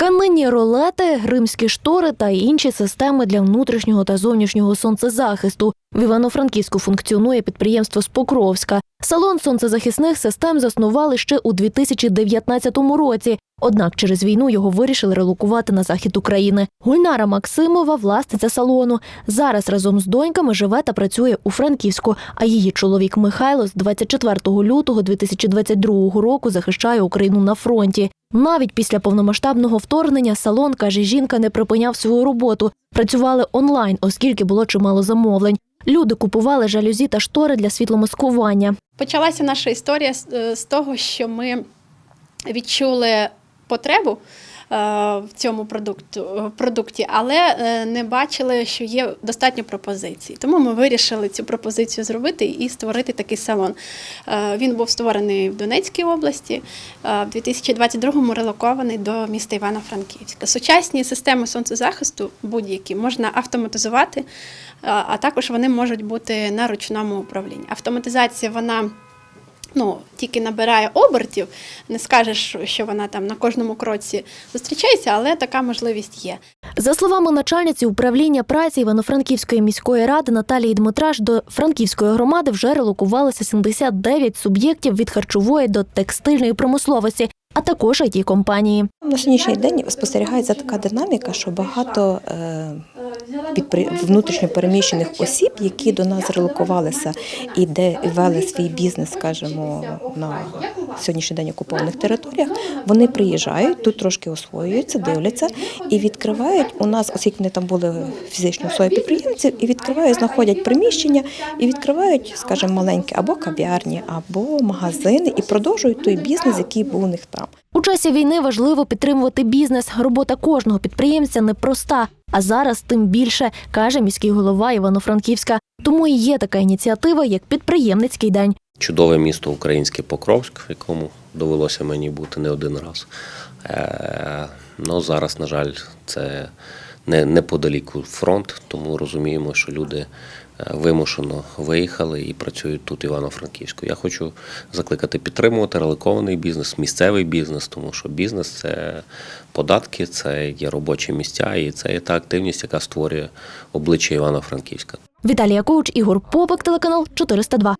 Тканинні ролети, римські штори та інші системи для внутрішнього та зовнішнього сонцезахисту. В Івано-Франківську функціонує підприємство з Покровська. Салон сонцезахисних систем заснували ще у 2019 році. Однак через війну його вирішили релокувати на захід України. Гульнара Максимова, власниця салону. Зараз разом з доньками живе та працює у Франківську. А її чоловік Михайло з 24 лютого 2022 року захищає Україну на фронті. Навіть після повномасштабного вторгнення салон, каже жінка, не припиняв свою роботу. Працювали онлайн, оскільки було чимало замовлень. Люди купували жалюзі та штори для світломаскування. Почалася наша історія з, е, того, що ми відчули потребу в цьому продукту, е, продукті, але е, не бачили, що є достатньо пропозицій. Тому ми вирішили цю пропозицію зробити і створити такий салон. Е, Він був створений в Донецькій області, е, в 2022-му релокований до міста Івано-Франківська. Сучасні системи сонцезахисту будь-які можна автоматизувати, е, а також вони можуть бути на ручному управлінні. Автоматизація вона ну, тільки набирає обертів, не скажеш, що вона там на кожному кроці зустрічається, але така можливість є. За словами начальниці управління праці Івано-Франківської міської ради Наталії Дмитраш, до Франківської громади вже релокувалося 79 суб'єктів від харчової до текстильної промисловості, а також it компанії. На сьогоднішній день спостерігається така динаміка, що багато е, переміщених внутрішньопереміщених осіб, які до нас релокувалися і де вели свій бізнес, скажімо, на сьогоднішній день окупованих територіях, вони приїжджають, тут трошки освоюються, дивляться і відкривають у нас, оскільки вони там були фізично особи підприємців, і відкривають, знаходять приміщення і відкривають, скажімо, маленькі або кав'ярні, або магазини, і продовжують той бізнес, який був у них там. У часі війни важливо підтримувати бізнес. Робота кожного підприємця непроста. А зараз тим більше, каже міський голова Івано-Франківська. Тому і є така ініціатива, як підприємницький день. Чудове місто українське Покровськ, в якому довелося мені бути не один раз. Е, ну, зараз, на жаль, це не неподалік фронт, тому розуміємо, що люди е, вимушено виїхали і працюють тут Івано-Франківську. Я хочу закликати підтримувати релокований бізнес, місцевий бізнес, тому що бізнес це податки, це є робочі місця і це є та активність, яка створює обличчя Івано-Франківська. Віталія Коуч, Ігор Попик, телеканал 402.